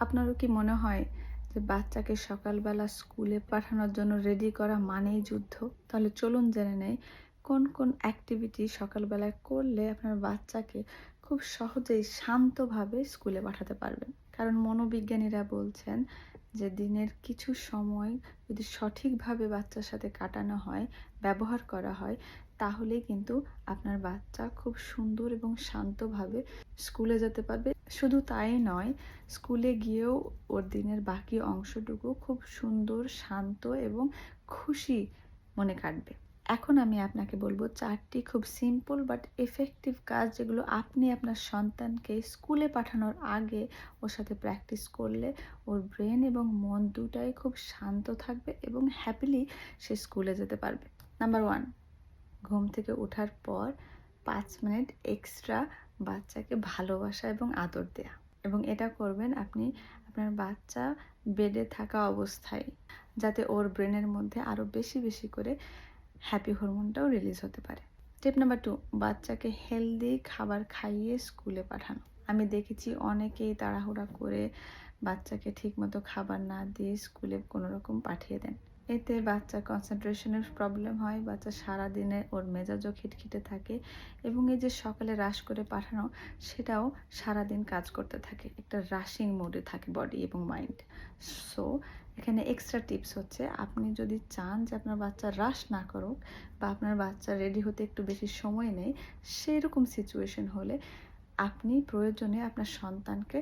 আপনারও কি মনে হয় যে বাচ্চাকে সকালবেলা স্কুলে পাঠানোর জন্য রেডি করা মানেই যুদ্ধ? তাহলে চলুন জেনে নেই, কোন কোন অ্যাক্টিভিটি সকালবেলায় করলে আপনার বাচ্চাকে খুব সহজেই শান্তভাবে স্কুলে পাঠাতে পারবেন কারণ মনোবিজ্ঞানীরা বলছেন যে দিনের কিছু সময় যদি সঠিকভাবে বাচ্চার সাথে কাটানো হয়, ব্যবহার করা হয় তাহলেই কিন্তু আপনার বাচ্চা খুব সুন্দর এবং শান্তভাবে স্কুলে যেতে পারবে। শুধু তাই নয়, স্কুলে গিয়েও ওর দিনের বাকি অংশটুকু খুব সুন্দর, শান্ত এবং খুশি মনে কাটবে। এখন আমি আপনাকে বলব চারটি খুব সিম্পল বাট এফেক্টিভ কাজ যেগুলো আপনি আপনার সন্তানকে স্কুলে পাঠানোর আগে ওর সাথে প্র্যাকটিস করলে ওর ব্রেন এবং মন দুটাই খুব শান্ত থাকবে এবং হ্যাপিলি সে স্কুলে যেতে পারবে। নাম্বার ওয়ান ঘুম থেকে ওঠার পর পাঁচ মিনিট এক্সট্রা বাচ্চাকে ভালোবাসা এবং আদর দেয়া। এবং এটা করবেন আপনি আপনার বাচ্চা বেডে থাকা অবস্থায়, যাতে ওর ব্রেনের মধ্যে আরও বেশি বেশি করে হ্যাপি হরমোনটাও রিলিজ হতে পারে। টিপ নাম্বার টু বাচ্চাকে হেলদি খাবার খাইয়ে স্কুলে পাঠানো। আমি দেখেছি অনেকেই তাড়াহুড়া করে বাচ্চাকে ঠিকমতো খাবার না দিয়ে স্কুলে কোনো রকম পাঠিয়ে দেন। এতে বাচ্চার কনসেন্ট্রেশনের প্রবলেম হয়, বাচ্চা সারা দিনে ওর মেজাজও খিটখিটে থাকে এবং এই যে সকালে রাশ করে পাঠানো, সেটাও সারা দিন কাজ করতে থাকে। একটা রাশিং মোডে থাকে বডি এবং মাইন্ড সো এখানে এক্সট্রা টিপস হচ্ছে, আপনি যদি চান যে আপনার বাচ্চা রাশ না করুক বা আপনার বাচ্চা রেডি হতে একটু বেশি সময় নেই সেই রকম সিচুয়েশন হলে আপনি প্রয়োজনে আপনার সন্তানকে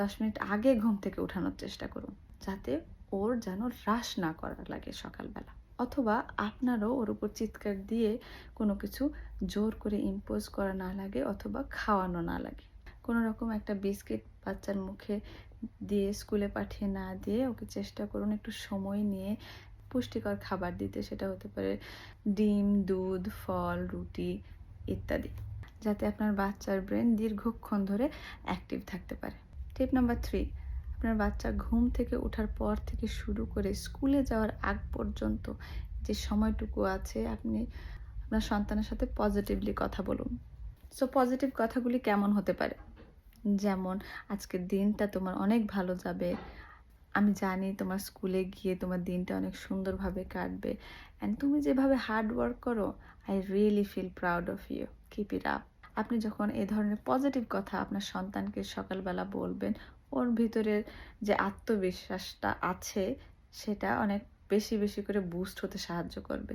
দশ মিনিট আগে ঘুম থেকে ওঠানোর চেষ্টা করুন। যাতে ওর যেন হ্রাস না করা লাগে সকালবেলা। অথবা আপনারও ওর উপর চিৎকার দিয়ে কোনো কিছু জোর করে ইম্পোজ করা না লাগে অথবা খাওয়ানো না লাগে। কোনো রকম একটা বিস্কিট বাচ্চার মুখে দিয়ে স্কুলে পাঠিয়ে না দিয়ে ওকে চেষ্টা করুন একটু সময় নিয়ে পুষ্টিকর খাবার দিতে। সেটা হতে পারে ডিম, দুধ, ফল, রুটি ইত্যাদি, যাতে আপনার বাচ্চার ব্রেন দীর্ঘক্ষণ ধরে অ্যাক্টিভ থাকতে পারে। টিপ নাম্বার থ্রি আপনার বাচ্চা ঘুম থেকে ওঠার পর থেকে শুরু করে স্কুলে যাওয়ার আগ পর্যন্ত যে সময়টুকু আছে, আপনি আপনার সন্তানের সাথে পজিটিভলি কথা বলুন। সো পজিটিভ কথাগুলি কেমন হতে পারে? যেমন, আজকের দিনটা তোমার অনেক ভালো যাবে, আমি জানি তোমার স্কুলে গিয়ে তোমার দিনটা অনেক সুন্দরভাবে কাটবে। অ্যান্ড তুমি যেভাবে হার্ড ওয়ার্ক করো I really feel proud of you keep it up আপনি যখন এই ধরনের পজিটিভ কথা আপনার সন্তানকে সকালবেলা বলবেন ওর ভিতরের যে আত্মবিশ্বাসটা আছে, সেটা অনেক বেশি বেশি করে বুস্ট হতে সাহায্য করবে।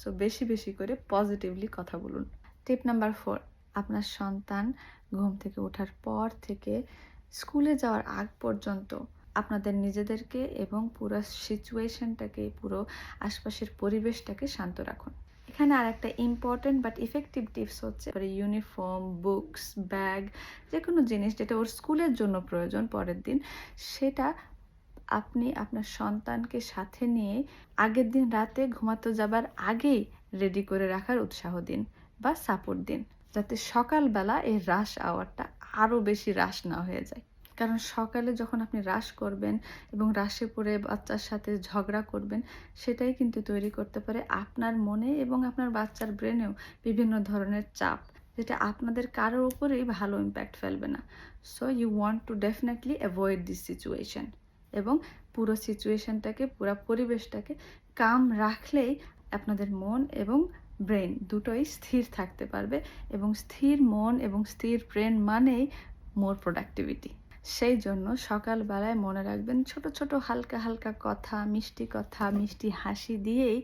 সো বেশি বেশি করে পজিটিভলি কথা বলুন। টিপ নাম্বার ফোর আপনার সন্তান ঘুম থেকে ওঠার পর থেকে স্কুলে যাওয়ার আগ পর্যন্ত আপনাদের নিজেদেরকে এবং পুরো সিচুয়েশনটাকে পুরো আশপাশের পরিবেশটাকে শান্ত রাখুন। এখানে আর একটা ইম্পর্টেন্ট বাট ইফেক্টিভ টিপস হচ্ছে ইউনিফর্ম বুকস ব্যাগ যে কোনো জিনিস যেটা ওর স্কুলের জন্য প্রয়োজন পরের দিন, সেটা আপনি আপনার সন্তানকে সাথে নিয়ে আগের দিন রাতে ঘুমাতে যাবার আগেই রেডি করে রাখার উৎসাহ দিন বা সাপোর্ট দিন, যাতে সকালবেলা এই রাশ আওয়ারটা আরও বেশি রাশ না হয়ে যায়। কারণ সকালে যখন আপনি রাশ করবেন এবং রাশে পড়ে বাচ্চার সাথে ঝগড়া করবেন, সেটাই কিন্তু তৈরি করতে পারে আপনার মনে এবং আপনার বাচ্চার ব্রেনেও বিভিন্ন ধরনের চাপ, যেটা আপনাদের কারোর উপরেই ভালো ইম্প্যাক্ট ফেলবে না। So you want to definitely avoid this situation এবং পুরো সিচুয়েশনটাকে পুরো পরিবেশটাকে কাম রাখলেই আপনাদের মন এবং ব্রেন দুটোই স্থির থাকতে পারবে এবং স্থির মন এবং স্থির ব্রেন মানেই মোর প্রোডাক্টিভিটি সেই জন্য সকালবেলায় মনে রাখবেন ছোট ছোট হালকা হালকা কথা, মিষ্টি কথা, মিষ্টি হাসি দিয়েই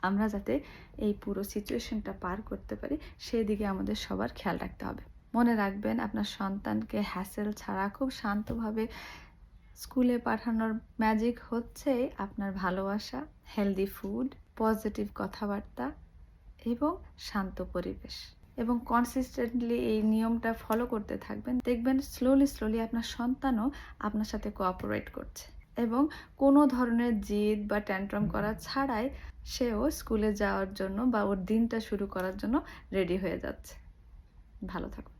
আমরা যাতে এই পুরো সিচুয়েশনটা পার করতে পারি সেই দিকে আমাদের সবার খেয়াল রাখতে হবে। মনে রাখবেন আপনার সন্তানকে হ্যাসেল ছাড়া খুব শান্তভাবে স্কুলে পাঠানোর ম্যাজিক হচ্ছে আপনার ভালোবাসা হেলদি ফুড পজিটিভ কথাবার্তা এবং শান্ত পরিবেশ। এবং কনসিস্টেন্টলি এই নিয়মটা ফলো করতে থাকবেন। দেখবেন স্লোলি স্লোলি আপনার সন্তানও আপনার সাথে কোঅপারেট করছে এবং কোনো ধরনের জিদ বা ট্যান্ট্রাম করা ছাড়াই সেও স্কুলে যাওয়ার জন্য বা ওর দিনটা শুরু করার জন্য রেডি হয়ে যাচ্ছে। ভালো থাকুন।